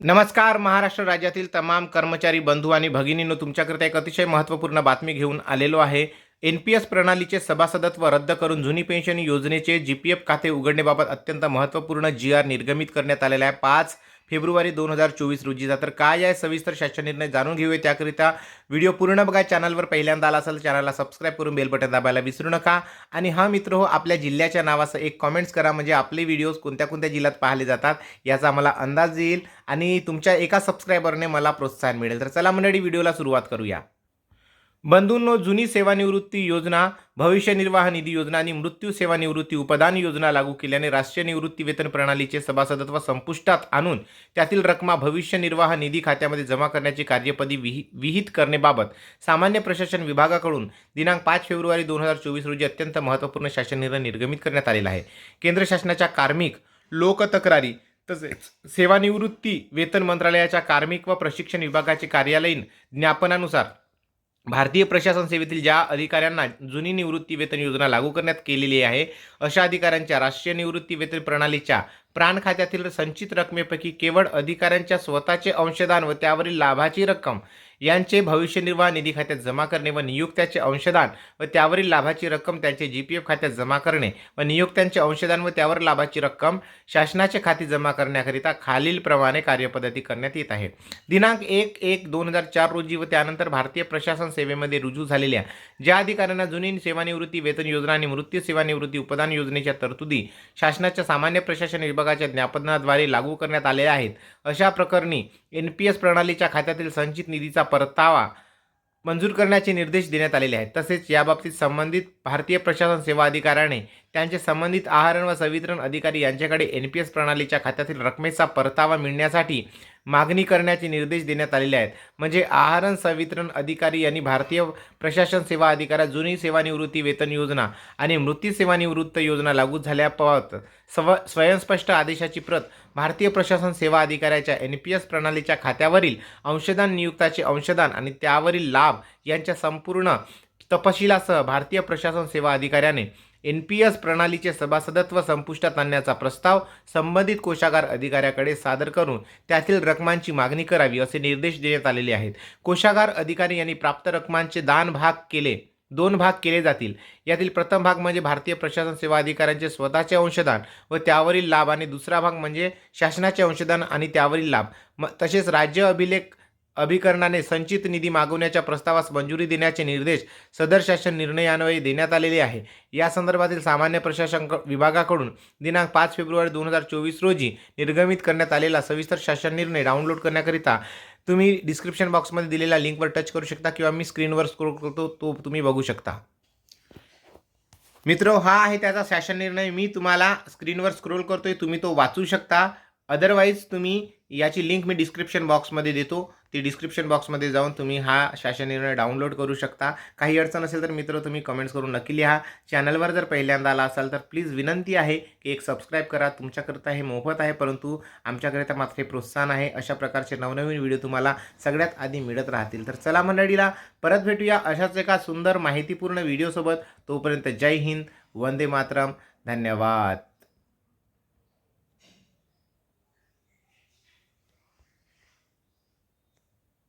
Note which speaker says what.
Speaker 1: नमस्कार महाराष्ट्र राज्यातील तमाम कर्मचारी बंधू आणि भगिनींनो तुमच्याकरता एक अतिशय महत्त्वपूर्ण बातमी घेऊन आलेलो आहे. एन पी एस प्रणालीचे सभासदत्व रद्द करून जुनी पेन्शन योजनेचे जी पी एफ खाते उघडण्याबाबत अत्यंत महत्त्वपूर्ण जी आर निर्गमित करण्यात आलेला आहे. पाच फेब्रुवारी दोन हजार चोवीस रोजीचा तर काय आहे? सविस्तर शासन निर्णय जाणून घेऊया. त्याकरिता व्हिडिओ पूर्ण बघा. चॅनलवर पहिल्यांदा आला असेल चॅनलला सबस्क्राईब करून बेल बटन दाबायला विसरू नका. आणि हा मित्र हो आपल्या जिल्ह्याच्या नावाचं एक कॉमेंट्स करा. म्हणजे आपले व्हिडिओज कोणत्या कोणत्या जिल्ह्यात पाहिले जातात याचा मला अंदाज येईल. आणि तुमच्या एका सबस्क्रायबरने मला प्रोत्साहन मिळेल. तर चला मंडळी व्हिडिओला सुरुवात करूया. बंधूंनो जुनी सेवानिवृत्ती योजना भविष्य निर्वाह निधी योजना आणि मृत्यू सेवानिवृत्ती उपदान योजना लागू केल्याने राष्ट्रीय निवृत्ती वेतन प्रणालीचे सभासदत्व संपुष्टात आणून त्यातील रकमा भविष्य निर्वाह निधी खात्यामध्ये जमा करण्याची कार्यपदी विहि विहित करण्याबाबत सामान्य प्रशासन विभागाकडून दिनांक पाच फेब्रुवारी दोन हजार चोवीस रोजी अत्यंत महत्त्वपूर्ण शासन निर्णय निर्गमित करण्यात आलेला आहे. केंद्र शासनाच्या कार्मिक लोकतक्रारी तसेच सेवानिवृत्ती वेतन मंत्रालयाच्या कार्मिक व प्रशिक्षण विभागाचे कार्यालयीन ज्ञापनानुसार भारतीय प्रशासन सेवेतील ज्या अधिकाऱ्यांना जुनी निवृत्ती वेतन योजना लागू करण्यात केलेली आहे अशा अधिकाऱ्यांच्या राष्ट्रीय निवृत्ती वेतन प्रणालीच्या प्राण खात्यातील संचित रकमेपैकी केवळ अधिकाऱ्यांच्या स्वतःचे अंशदान व त्यावरील लाभाची रक्कम यांचे भविष्य निर्वाह निधी खात्यात जमा करणे व नियुक्त्याचे अंशदान व त्यावरील लाभाची रक्कम त्यांचे जी पी एफ खात्यात जमा करणे व नियुक्त्यांचे अंशदान व त्यावर लाभाची रक्कम शासनाच्या खाती जमा करण्याकरिता खालीलप्रमाणे कार्यपद्धती करण्यात येत आहे. दिनांक एक एक दोन हजार चार रोजी व त्यानंतर भारतीय प्रशासन सेवेमध्ये रुजू झालेल्या ज्या अधिकाऱ्यांना जुनी सेवानिवृत्ती वेतन योजना आणि मृत्यू सेवानिवृत्ती उपदान योजनेच्या तरतुदी शासनाच्या सामान्य प्रशासन विभागाच्या ज्ञापनाद्वारे लागू करण्यात आलेल्या आहेत अशा प्रकरणी एन पी एस प्रणालीच्या खात्यातील संचित निधीचा परतावा मंजूर करण्याचे निर्देश देण्यात आलेले आहेत. तसेच याबाबतीत संबंधित भारतीय प्रशासन सेवा अधिकाऱ्याने त्यांचे संबंधित आहारण व संवितरण अधिकारी यांच्याकडे एन पी एस प्रणालीच्या खात्यातील रकमेचा परतावा मिळण्यासाठी मागणी करण्याचे निर्देश देण्यात आलेले आहेत. म्हणजे आहारण संवितरण अधिकारी यांनी भारतीय प्रशासन सेवा अधिकाऱ्या जुनी सेवानिवृत्ती वेतन योजना आणि मृत्यू सेवानिवृत्त योजना लागू झाल्याबाबत स्व स्वयंस्पष्ट आदेशाची प्रत भारतीय प्रशासन सेवा अधिकाऱ्याच्या एन पी एस प्रणालीच्या खात्यावरील अंशदान नियुक्ताचे अंशदान आणि त्यावरील लाभ यांच्या संपूर्ण तपशिलासह भारतीय प्रशासन सेवा अधिकाऱ्याने एन पी एस प्रणालीचे सभासदत्व संपुष्टात आणण्याचा प्रस्ताव संबंधित कोशागार अधिकाऱ्याकडे सादर करून त्यातील रकमांची मागणी करावी असे निर्देश देण्यात आलेले आहेत. कोशागार अधिकारी यांनी प्राप्त रकमांचे दान भाग केले दोन भाग केले जातील. यातील प्रथम भाग म्हणजे भारतीय प्रशासन सेवा अधिकाऱ्यांचे स्वतःचे अंशदान व त्यावरील लाभ आणि दुसरा भाग म्हणजे शासनाचे अंशदान आणि त्यावरील लाभ. म तसेच राज्य अभिलेख अभिकरणाने संचित निधी मागवण्याच्या प्रस्तावास मंजुरी देण्याचे निर्देश सदर शासन निर्णयान्वये देण्यात आलेले आहे. या संदर्भातील सामान्य प्रशासन विभागाकडून दिनांक पाच फेब्रुवारी दोन हजार चोवीस रोजी निर्गमित करण्यात आलेला सविस्तर शासन निर्णय डाउनलोड करण्याकरिता तुम्ही डिस्क्रिप्शन बॉक्समध्ये दिलेल्या लिंकवर टच करू शकता किंवा मी स्क्रीनवर स्क्रोल करतो तो तुम्ही बघू शकता. मित्र हा आहे त्याचा शासन निर्णय. मी तुम्हाला स्क्रीनवर स्क्रोल करतोय तुम्ही तो वाचू शकता. अदरवाईज तुम्ही याची लिंक मी डिस्क्रिप्शन बॉक्समध्ये देतो. ती डिस्क्रिप्शन बॉक्समध्ये जाऊन तुम्ही हा शासन निर्णय डाउनलोड करू शकता. काही अडचण असेल तर मित्र तुम्ही कमेंट्स करून नक्की लिहा. चॅनलवर जर पहिल्यांदा आला असाल तर प्लीज विनंती आहे की एक सबस्क्राईब करा. तुमच्याकरता हे मोफत आहे परंतु आमच्याकरिता मात्र हे प्रोत्साहन आहे. अशा प्रकारचे नवनवीन व्हिडिओ तुम्हाला सगळ्यात आधी मिळत राहतील. तर चला मंडळीला परत भेटूया अशाच एका सुंदर माहितीपूर्ण व्हिडिओसोबत तोपर्यंत जय हिंद वंदे मातरम. धन्यवाद.